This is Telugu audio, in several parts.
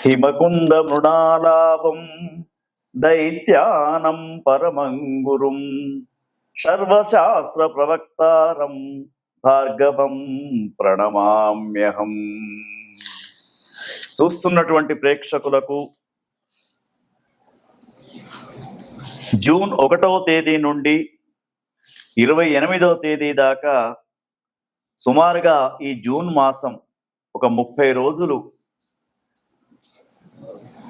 హిమకుంద మృణాలాభం దైత్యానం పరమంగురుం సర్వశాస్త్ర ప్రవక్తారం భార్గవం ప్రణమామ్యహం చూస్తున్నటువంటి ప్రేక్షకులకు జూన్ ఒకటవ తేదీ నుండి ఇరవై ఎనిమిదవ తేదీ దాకా సుమారుగా ఈ జూన్ మాసం ఒక ముప్పై రోజులు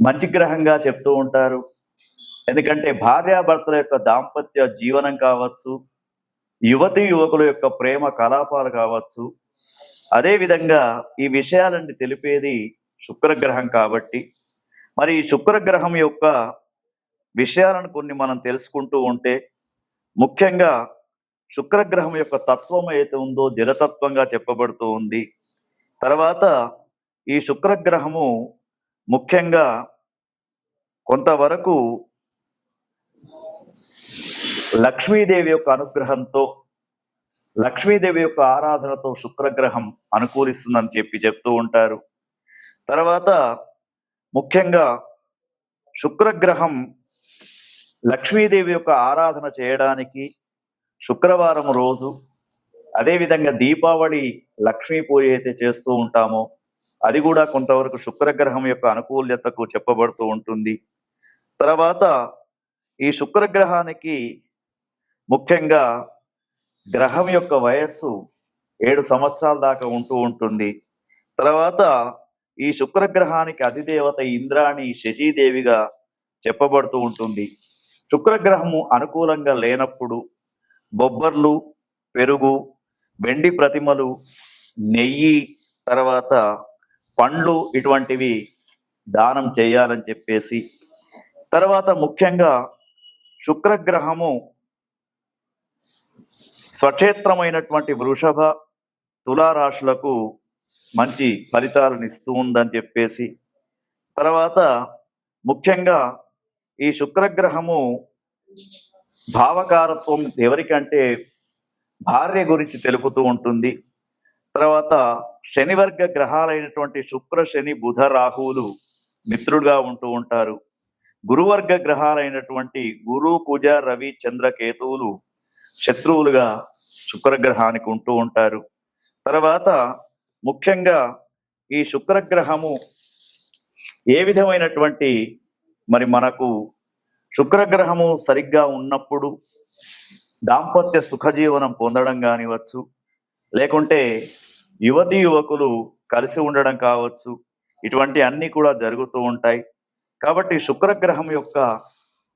మంచి గ్రహంగా చెప్తూ ఉంటారు. ఎందుకంటే భార్యాభర్తల యొక్క దాంపత్య జీవనం కావచ్చు యువతి యువకుల యొక్క ప్రేమ కలాపాలు కావచ్చు అదే విధంగా ఈ విషయాలన్నీ తెలిపేది శుక్రగ్రహం కాబట్టి. మరి ఈ శుక్రగ్రహం యొక్క విషయాలను కొన్ని మనం తెలుసుకుంటూ ఉంటే ముఖ్యంగా శుక్రగ్రహం యొక్క తత్వం ఏదైతే ఉందో జలతత్వంగా చెప్పబడుతూ ఉంది. తర్వాత ఈ శుక్రగ్రహము ముఖ్యంగా కొంతవరకు లక్ష్మీదేవి యొక్క అనుగ్రహంతో లక్ష్మీదేవి యొక్క ఆరాధనతో శుక్రగ్రహం అనుకూలిస్తుందని చెప్పి చెప్తూ ఉంటారు. తర్వాత ముఖ్యంగా శుక్రగ్రహం లక్ష్మీదేవి యొక్క ఆరాధన చేయడానికి శుక్రవారం రోజు అదేవిధంగా దీపావళి లక్ష్మీ పూజ అయితే చేస్తూ ఉంటామో అది కూడా కొంతవరకు శుక్రగ్రహం యొక్క అనుకూల్యతకు చెప్పబడుతూ ఉంటుంది. తర్వాత ఈ శుక్రగ్రహానికి ముఖ్యంగా గ్రహం యొక్క వయస్సు ఏడు సంవత్సరాల దాకా ఉంటూ ఉంటుంది. తర్వాత ఈ శుక్రగ్రహానికి అధిదేవత ఇంద్రాణి శశీదేవిగా చెప్పబడుతూ ఉంటుంది. శుక్రగ్రహము అనుకూలంగా లేనప్పుడు బొబ్బర్లు పెరుగు వెండి ప్రతిమలు నెయ్యి తర్వాత పండ్లు ఇటువంటివి దానం చేయాలని చెప్పేసి తర్వాత ముఖ్యంగా శుక్రగ్రహము స్వక్షేత్రమైనటువంటి వృషభ తులారాశులకు మంచి ఫలితాలను ఇస్తూ ఉందని చెప్పేసి తర్వాత ముఖ్యంగా ఈ శుక్రగ్రహము భావకారత్వం ఎవరికంటే భార్య గురించి తెలుపుతూ ఉంటుంది. తర్వాత శనివర్గ గ్రహాలైనటువంటి శుక్ర శని బుధ రాహువులు మిత్రుడుగా ఉంటూ ఉంటారు. గురువర్గ గ్రహాలైనటువంటి గురు కుజ రవి చంద్ర కేతువులు శత్రువులుగా శుక్రగ్రహానికి ఉంటూ ఉంటారు. తర్వాత ముఖ్యంగా ఈ శుక్రగ్రహము ఏ విధమైనటువంటి మరి మనకు శుక్రగ్రహము సరిగ్గా ఉన్నప్పుడు దాంపత్య సుఖజీవనం పొందడం కానివచ్చు లేకుంటే యువతి యువకులు కలిసి ఉండడం కావచ్చు ఇటువంటి అన్నీ కూడా జరుగుతూ ఉంటాయి. కాబట్టి శుక్రగ్రహం యొక్క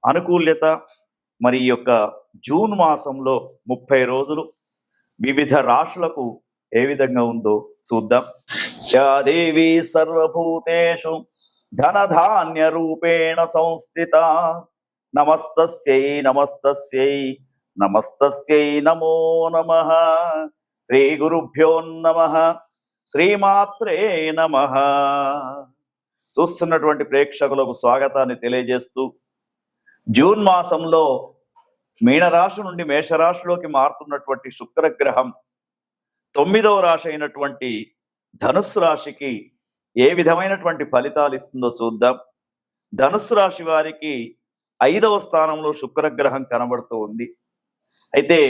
అనుకూల్యత మరి ఈ యొక్క జూన్ మాసంలో ముప్పై రోజులు వివిధ రాశులకు ఏ విధంగా ఉందో చూద్దాం. యాదేవి సర్వభూతేషు ధనధాన్య రూపేణ సంస్థిత. నమస్తస్యై నమస్తస్యై నమస్తస్యై నమో నమ. శ్రీ గురుభ్యో నమ. శ్రీమాత్రే నమ. చూస్తున్నటువంటి ప్రేక్షకులకు స్వాగతాన్ని తెలియజేస్తూ జూన్ మాసంలో మీనరాశి నుండి మేషరాశిలోకి మారుతున్నటువంటి శుక్రగ్రహం తొమ్మిదవ రాశి అయినటువంటి ధనుస్సు రాశికి ఏ విధమైనటువంటి ఫలితాలు ఇస్తుందో చూద్దాం. ధనుస్సు రాశి వారికి ఐదవ స్థానంలో శుక్రగ్రహం కనబడుతూ ఉంది. అయితే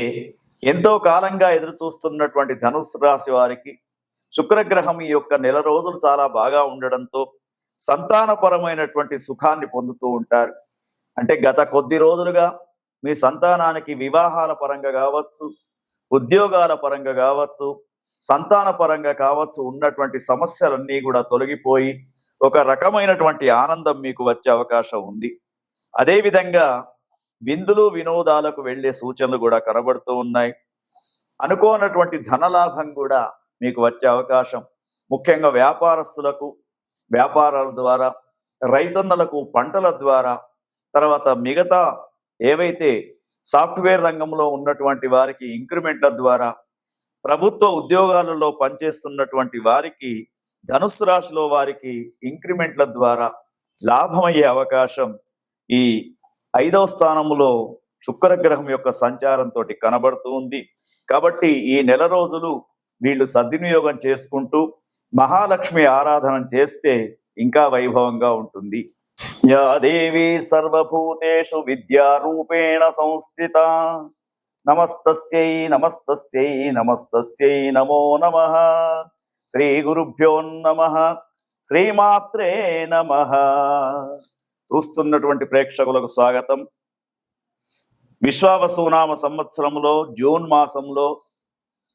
ఎంతో కాలంగా ఎదురు చూస్తున్నటువంటి ధనుస్సు రాశి వారికి శుక్రగ్రహం ఈ యొక్క నెల రోజులు చాలా బాగా ఉండడంతో సంతానపరమైనటువంటి సుఖాన్ని పొందుతూ ఉంటారు. అంటే గత కొద్ది రోజులుగా మీ సంతానానికి వివాహాల పరంగా కావచ్చు ఉద్యోగాల పరంగా కావచ్చు సంతాన పరంగా కావచ్చు ఉన్నటువంటి సమస్యలన్నీ కూడా తొలగిపోయి ఒక రకమైనటువంటి ఆనందం మీకు వచ్చే అవకాశం ఉంది. అదేవిధంగా విందులు వినోదాలకు వెళ్ళే సూచనలు కూడా కనబడుతూ ఉన్నాయి. అనుకోనటువంటి ధనలాభం కూడా మీకు వచ్చే అవకాశం. ముఖ్యంగా వ్యాపారస్తులకు వ్యాపారాల ద్వారా రైతన్నలకు పంటల ద్వారా తర్వాత మిగతా ఏవైతే సాఫ్ట్వేర్ రంగంలో ఉన్నటువంటి వారికి ఇంక్రిమెంట్ల ద్వారా ప్రభుత్వ ఉద్యోగాలలో పనిచేస్తున్నటువంటి వారికి ధనుసు రాశిలో వారికి ఇంక్రిమెంట్ల ద్వారా లాభమయ్యే అవకాశం ఈ ఐదవ స్థానంలో శుక్రగ్రహం యొక్క సంచారంతో కనబడుతూ ఉంది. కాబట్టి ఈ నెల రోజులు వీళ్ళు సద్వినియోగం చేసుకుంటూ మహాలక్ష్మి ఆరాధన చేస్తే ఇంకా వైభవంగా ఉంటుంది. యా దేవి సర్వభూతేషు విద్యారూపేణ సంస్థిత. నమస్తస్యై నమస్తస్యై నమస్తస్యై నమో నమ. శ్రీ గురుభ్యో నమ. శ్రీమాత్రే నమ. చూస్తున్నటువంటి ప్రేక్షకులకు స్వాగతం. విశ్వావసునామ సంవత్సరంలో జూన్ మాసంలో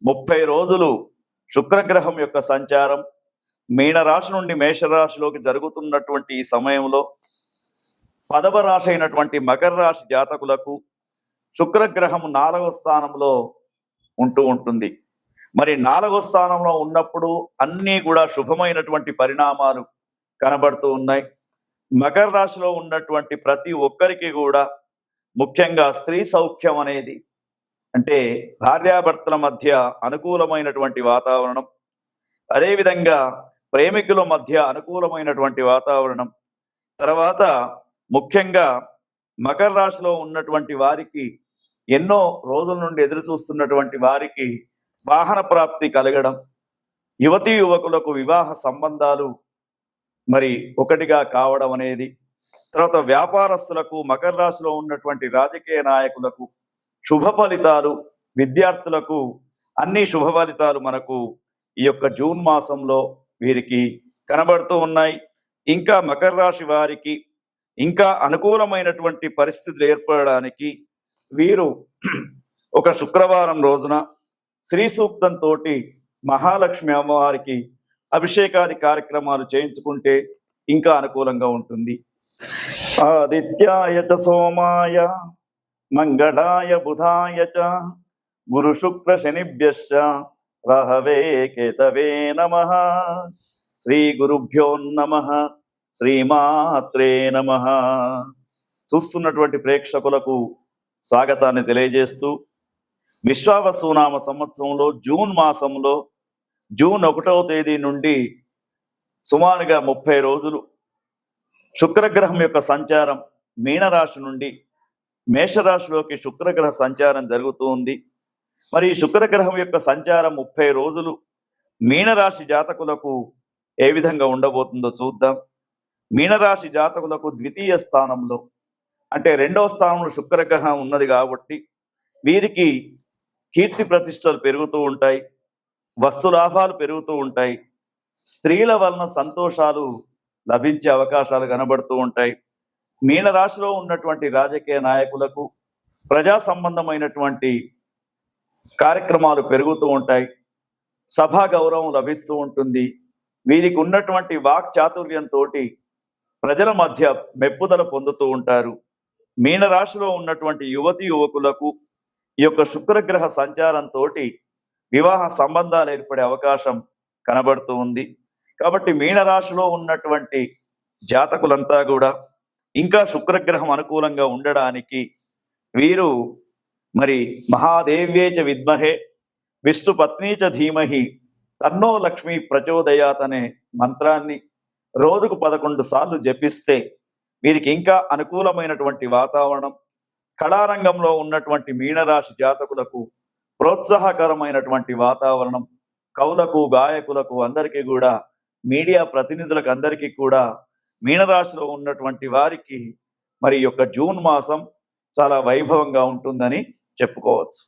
ముప్పై రోజులు శుక్రగ్రహం యొక్క సంచారం మీనరాశి నుండి మేషరాశిలోకి జరుగుతున్నటువంటి ఈ సమయంలో పదవ రాశి అయినటువంటి మకర రాశి జాతకులకు శుక్రగ్రహం నాలుగవ స్థానంలో ఉంటూ ఉంటుంది. మరి నాలుగవ స్థానంలో ఉన్నప్పుడు అన్నీ కూడా శుభమైనటువంటి పరిణామాలు కనబడుతూ ఉన్నాయి. మకర రాశిలో ఉన్నటువంటి ప్రతి ఒక్కరికి కూడా ముఖ్యంగా స్త్రీ సౌఖ్యం అనేది అంటే భార్యాభర్తల మధ్య అనుకూలమైనటువంటి వాతావరణం అదేవిధంగా ప్రేమికుల మధ్య అనుకూలమైనటువంటి వాతావరణం తర్వాత ముఖ్యంగా మకర రాశిలో ఉన్నటువంటి వారికి ఎన్నో రోజుల నుండి ఎదురు చూస్తున్నటువంటి వారికి వాహన ప్రాప్తి కలగడం యువతీ యువకులకు వివాహ సంబంధాలు మరి ఒకటిగా కావడం అనేది తర్వాత వ్యాపారస్తులకు మకర రాశిలో ఉన్నటువంటి రాజకీయ నాయకులకు శుభ ఫలితాలు విద్యార్థులకు అన్ని శుభ ఫలితాలు మనకు ఈ యొక్క జూన్ మాసంలో వీరికి కనబడుతూ ఉన్నాయి. ఇంకా మకర రాశి వారికి ఇంకా అనుకూలమైనటువంటి పరిస్థితులు ఏర్పడడానికి వీరు ఒక శుక్రవారం రోజున శ్రీ సూక్తంతో మహాలక్ష్మి అమ్మవారికి అభిషేకాది కార్యక్రమాలు చేయించుకుంటే ఇంకా అనుకూలంగా ఉంటుంది. ఆదిత్యాయ సోమాయ మంగళాయ బుధాయ చ గురు శుక్ర శనిభ్యశ్చ రహవే కేతవే నమ శ్రీ గురుభ్యో నమ శ్రీమాత్రే నమ చూస్తున్నటువంటి ప్రేక్షకులకు స్వాగతాన్ని తెలియజేస్తూ విశ్వావసునామ సంవత్సరంలో జూన్ మాసంలో జూన్ ఒకటవ తేదీ నుండి సుమారుగా ముప్పై రోజులు శుక్రగ్రహం యొక్క సంచారం మీనరాశి నుండి మేషరాశిలోకి శుక్రగ్రహ సంచారం జరుగుతూ ఉంది. మరి ఈ శుక్రగ్రహం యొక్క సంచారం ముప్పై రోజులు మీనరాశి జాతకులకు ఏ విధంగా ఉండబోతుందో చూద్దాం. మీనరాశి జాతకులకు ద్వితీయ స్థానంలో అంటే రెండవ స్థానంలో శుక్రగ్రహం ఉన్నది కాబట్టి వీరికి కీర్తి ప్రతిష్టలు పెరుగుతూ ఉంటాయి వస్తు లాభాలు పెరుగుతూ ఉంటాయి స్త్రీల వలన సంతోషాలు లభించే అవకాశాలు కనబడుతూ ఉంటాయి. మీనరాశిలో ఉన్నటువంటి రాజకీయ నాయకులకు ప్రజా సంబంధమైనటువంటి కార్యక్రమాలు పెరుగుతూ ఉంటాయి. సభా గౌరవం లభిస్తూ ఉంటుంది. వీరికి ఉన్నటువంటి వాక్ చాతుర్యంతో ప్రజల మధ్య మెప్పుదల పొందుతూ ఉంటారు. మీనరాశిలో ఉన్నటువంటి యువతి యువకులకు ఈ యొక్క శుక్రగ్రహ సంచారంతో వివాహ సంబంధాలు ఏర్పడే అవకాశం కనబడుతూ ఉంది. కాబట్టి మీనరాశిలో ఉన్నటువంటి జాతకులంతా కూడా ఇంకా శుక్రగ్రహం అనుకూలంగా ఉండడానికి వీరు మరి మహాదేవ్యేచ విద్మహే విష్ణు పత్నీచ ధీమహి తన్నో లక్ష్మి ప్రచోదయాత్ అనే మంత్రాన్ని రోజుకు పదకొండు సార్లు జపిస్తే వీరికి ఇంకా అనుకూలమైనటువంటి వాతావరణం కళారంగంలో ఉన్నటువంటి మీనరాశి జాతకులకు ప్రోత్సాహకరమైనటువంటి వాతావరణం కవులకు గాయకులకు అందరికీ కూడా మీడియా ప్రతినిధులకు అందరికీ కూడా మీనరాశిలో ఉన్నటువంటి వారికి మరి యొక్క జూన్ మాసం చాలా వైభవంగా ఉంటుందని చెప్పుకోవచ్చు.